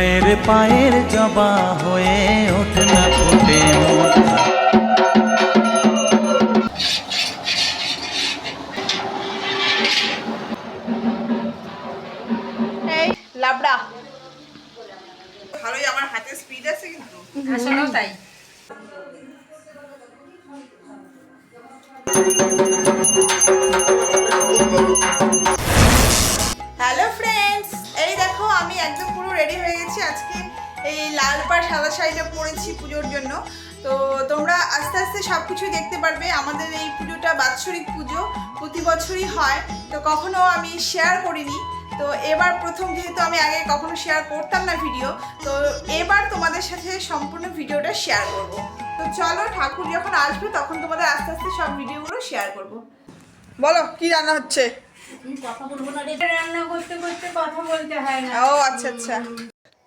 মায়ের পায়ের জবা হয়ে ওঠে না ফুটে লাবড়া। ভালোই আমার হাতে স্পিড আছে কিন্তু। আসলেও তাই। হ্যালো একদম পুরো রেডি হয়ে গেছি। আজকে এই লাল পাড় সাদা শাড়িটা পরেছি পুজোর জন্য। তো তোমরা আস্তে আস্তে সব কিছুই দেখতে পারবে। আমাদের এই পুজোটা বাৎসরিক পুজো, প্রতি বছরই হয়। তো কখনো আমি শেয়ার করিনি। তো এবার প্রথম, যেহেতু আমি আগে কখনো শেয়ার করতাম না ভিডিও তো এবার তোমাদের সাথে সম্পূর্ণ ভিডিওটা শেয়ার করব। তো চলো, ঠাকুর যখন আসবে, তখন তোমাদের আস্তে আস্তে সব ভিডিওগুলো শেয়ার করব। বলো, কি রান্না হচ্ছে? রান্না করতে করতে কথা বলতে হয় না। ও আচ্ছা আচ্ছা।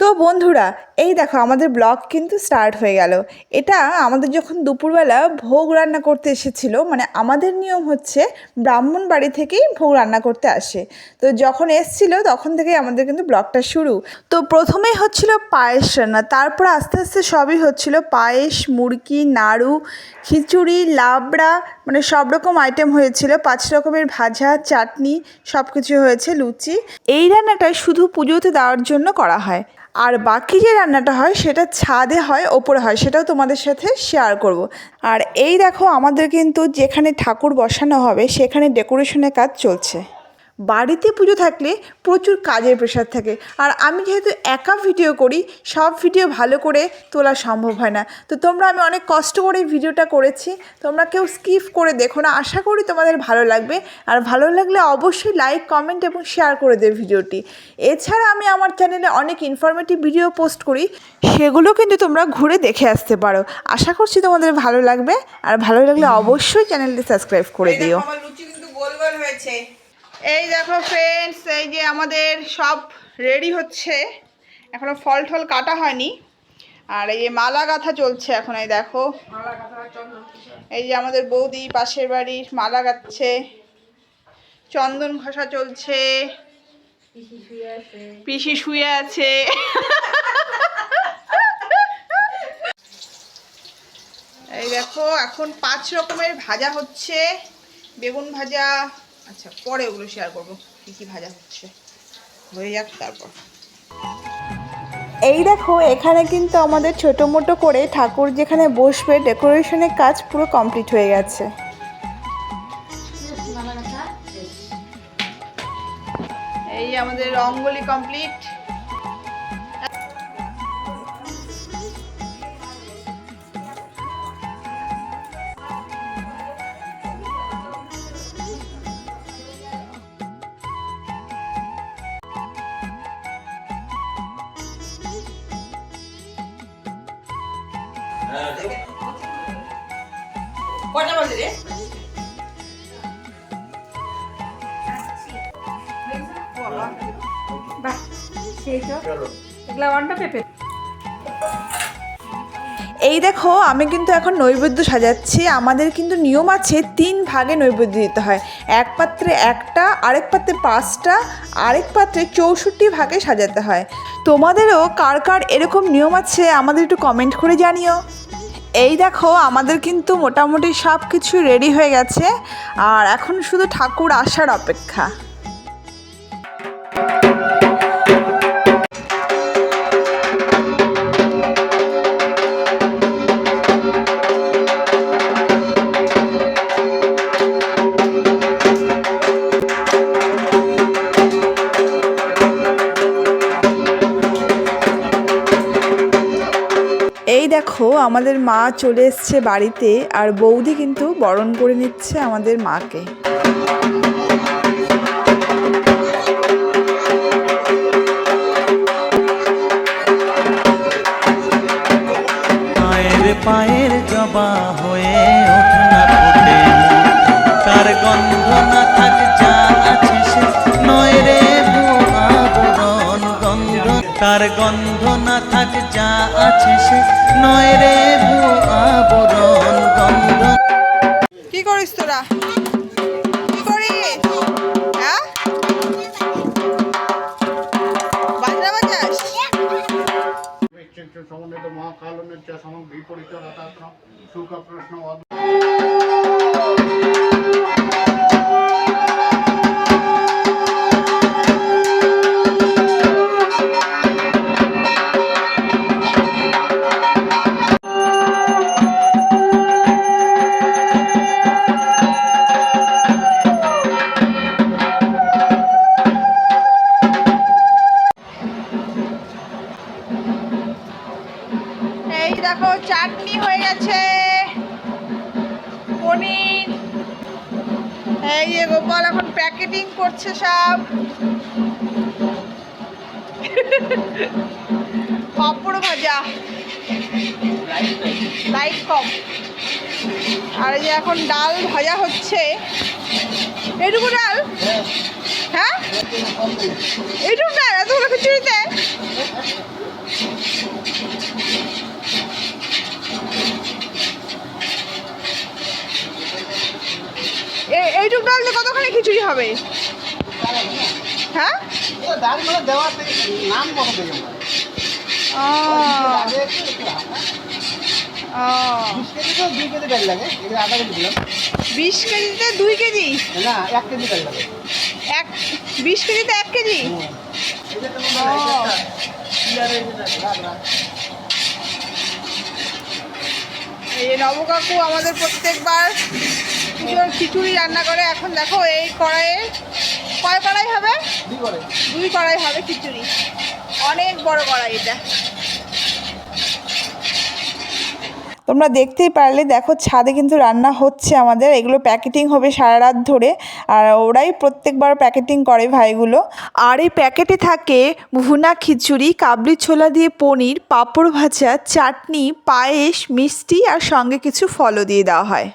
তো বন্ধুরা, এই দেখো আমাদের ব্লগ কিন্তু স্টার্ট হয়ে গেল। এটা আমাদের যখন দুপুরবেলা ভোগ রান্না করতে এসেছিল মানে আমাদের নিয়ম হচ্ছে ব্রাহ্মণ বাড়ি থেকেই ভোগ রান্না করতে আসে। তো যখন এসছিল, তখন থেকেই আমাদের কিন্তু ব্লগটা শুরু। তো প্রথমেই হচ্ছিল পায়েস রান্না, তারপর আস্তে আস্তে সবই হচ্ছিল পায়েস, মুরগি, নাড়ু, খিচুড়ি, লাবড়া মানে সব রকম আইটেম হয়েছিল। পাঁচ রকমের ভাজা, চাটনি সব কিছু হয়েছে, লুচি। এই রান্নাটা শুধু পুজোতে দেওয়ার জন্য করা হয়। আর বাকি যে রান্নাটা হয়, সেটা ছাদে হয়, ওপরে হয়, সেটাও তোমাদের সাথে শেয়ার করব। আর এই দেখো, আমাদের কিন্তু যেখানে ঠাকুর বসানো হবে, সেখানে ডেকোরেশনের কাজ চলছে বাড়িতে পুজো থাকলে প্রচুর কাজের প্রেশার থাকে। আর আমি যেহেতু একা ভিডিও করি সব ভিডিও ভালো করে তোলা সম্ভব হয় না। তো তোমরা আমি অনেক কষ্ট করে ভিডিওটা করেছি। তোমরা কেউ স্কিপ করে দেখো না। আশা করি তোমাদের ভালো লাগবে। আর ভালো লাগলে অবশ্যই লাইক কমেন্ট এবং শেয়ার করে দেবে ভিডিওটি এছাড়া আমি আমার চ্যানেলে অনেক ইনফরমেটিভ ভিডিও পোস্ট করি। সেগুলো কিন্তু তোমরা ঘুরে দেখে আসতে পারো। আশা করছি তোমাদের ভালো লাগবে। আর ভালো লাগলে অবশ্যই চ্যানেলটি সাবস্ক্রাইব করে দিও। লুচি কিন্তু গোল গোল হয়েছে। এই দেখো ফ্রেন্ডস এই যে আমাদের সব রেডি হচ্ছে। এখনও ফল টল কাটা হয়নি। আর এই যে মালা গাঁথা চলছে এখন, এই দেখো। এই যে আমাদের বৌদি পাশের বাড়ির মালা গাচ্ছে। চন্দন ঘষা চলছে। পিসি শুয়ে আছে। এই দেখো, এখন পাঁচ রকমের ভাজা হচ্ছে। বেগুন ভাজা আচ্ছা পরে ওগুলো শেয়ার করব কী কী ভাজা হচ্ছে। হয়ে যাক তারপর। এই দেখো এখানে কিন্তু আমাদের ছোটো মোটো করে ঠাকুর যেখানে বসবে ডেকোরেশনের কাজ পুরো কমপ্লিট হয়ে গেছে। এই আমাদের রঙ্গলি কমপ্লিট কটা বাজে রে বাহ সেই তো এগুলা অন্ডা পেঁপে এই দেখো আমি কিন্তু এখন নৈবেদ্য সাজাচ্ছি। আমাদের কিন্তু নিয়ম আছে তিন ভাগে নৈবেদ্য দিতে হয়। এক পাত্রে একটা আরেক পাত্রে পাঁচটা আরেক পাত্রে চৌষট্টি ভাগে সাজাতে হয়। তোমাদেরও কার কার এরকম নিয়ম আছে আমাদের একটু কমেন্ট করে জানিও। এই দেখো, আমাদের কিন্তু মোটামুটি সব কিছু রেডি হয়ে গেছে। আর এখন শুধু ঠাকুর আসার অপেক্ষা। আমাদের মা চলে এসছে বাড়িতে আর বৌদি কিন্তু বরণ করে নিচ্ছে আমাদের মাকে। মায়ের পায়ের জবা হয়ে ওঠে তার গন্ধ না থাক যা আছে নয় রে আবরণ গন্ধ। তার গন্ধ থাক যা আছে সে নয় রে ভু আবরণ গন্ধ। কি করিস তোরা? হ্যাঁ? সমন্বিত মহাকালনের চা সামগ্রী পরিচয় সুখ প্রশ্ন অদ এই যে গোপাল এখন প্যাকেটিং করছে সব। পাঁপড় ভাজা। লাইট কম। আর যে এখন ডাল ভাজা হচ্ছে। এইটুকু ডাল? হ্যাঁ? এইটুকু ডাল, এতগুলো খিচুড়িতে এ- এইটুকু ডাল দিয়ে কতখানি খিচুড়ি হবে হ্যাঁ ডাল মানে দেওয়া নাম কত থেকে ও ও কেজি তো দুই কেজি ডাল লাগে এগুলো আধা কেজি দিলাম বিশ কেজিতে দুই কেজি? না এক কেজি লাগে এক বিশ কেজিতে এক কেজি? এই নবকাকু আমাদের প্রত্যেকবার পুজোর খিচুড়ি রান্না করে। এখন দেখো এই কড়াইয়ে কয় কড়াই হবে? দুই দুই কড়াই হবে খিচুড়ি। অনেক বড় কড়াই এটা। তোমরা দেখতেই পারলে দেখো ছাদে কিন্তু রান্না হচ্ছে আমাদের। এগুলো প্যাকেটিং হবে সারা রাত ধরে। আর ওরাই প্রত্যেকবার প্যাকেটিং করে ভাইগুলো। আর এই প্যাকেটে থাকে ভুনা খিচুড়ি কাবলি ছোলা দিয়ে পনির পাঁপড় ভাজা চাটনি পায়েস মিষ্টি আর সঙ্গে কিছু ফলও দিয়ে দেওয়া হয়।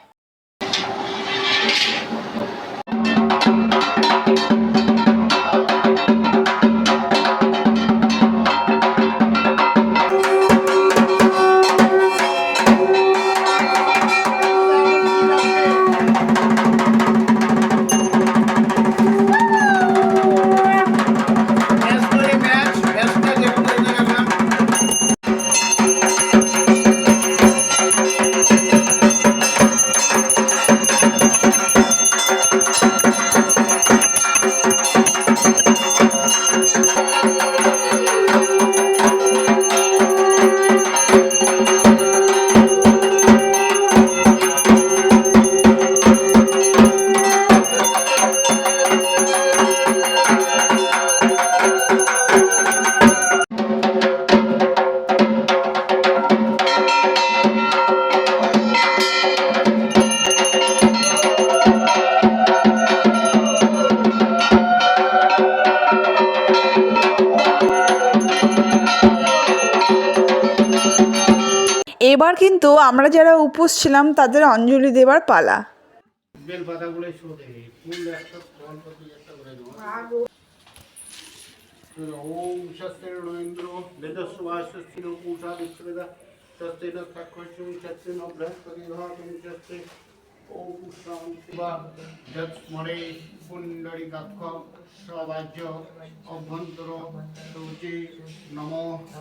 এবার কিন্তু আমরা যারা উপোস ছিলাম, তাদের অঞ্জলি দেবার পালা। ওম শস্ত্রের নরেন্দ্র বেদস্বাস্থির উষা বিশ্ববেদা শস্ত্রের সাক্ষর বা যৎস্মরে পুণ্ডরী কাক্ষ সবাজ্য অভ্যন্তর শৌচি নম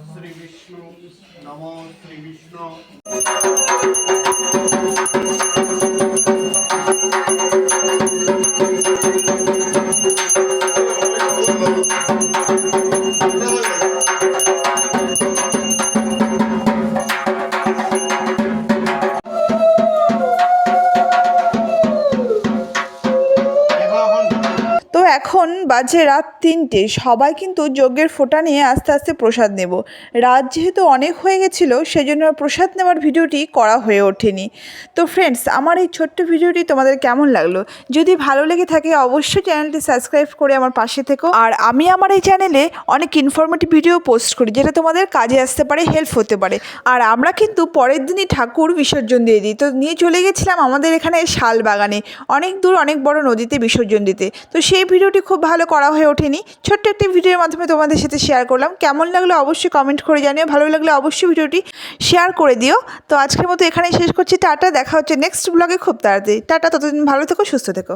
শ্রী বিষ্ণু নম শ্রী বাজে রাত তিনটে, সবাই কিন্তু যজ্ঞের ফোঁটা নিয়ে আস্তে আস্তে প্রসাদ নেব। রাত যেহেতু অনেক হয়ে গেছিল সেই জন্য প্রসাদ নেওয়ার ভিডিওটি করা হয়ে ওঠেনি। তো ফ্রেন্ডস আমার এই ছোট্ট ভিডিওটি তোমাদের কেমন লাগল? যদি ভালো লেগে থাকে, অবশ্যই চ্যানেলটি সাবস্ক্রাইব করে আমার পাশে থেকো। আর আমি আমার এই চ্যানেলে অনেক ইনফরমেটিভ ভিডিও পোস্ট করি, যেটা তোমাদের কাজে আসতে পারে হেল্প হতে পারে। আর আমরা কিন্তু পরের দিনই ঠাকুর বিসর্জন দিয়ে দিই। তো নিয়ে চলে গেছিলাম আমাদের এখানে শাল বাগানে, অনেক দূর অনেক বড় নদীতে বিসর্জন দিতে। তো সেই ভিডিওটি খুব ভালো করা হয়ে ওঠেনি। ছোট্ট একটি ভিডিওর মাধ্যমে তোমাদের সাথে শেয়ার করলাম। কেমন লাগল অবশ্যই কমেন্ট করে জানিও। ভালো লাগলে অবশ্যই ভিডিওটি শেয়ার করে দিও। তো আজকের মতো এখানেই শেষ করছি। টাটা। দেখা হচ্ছে নেক্সট ব্লগে খুব তাড়াতাড়ি। টাটা। ততদিন ভালো থেকো, সুস্থ থেকো।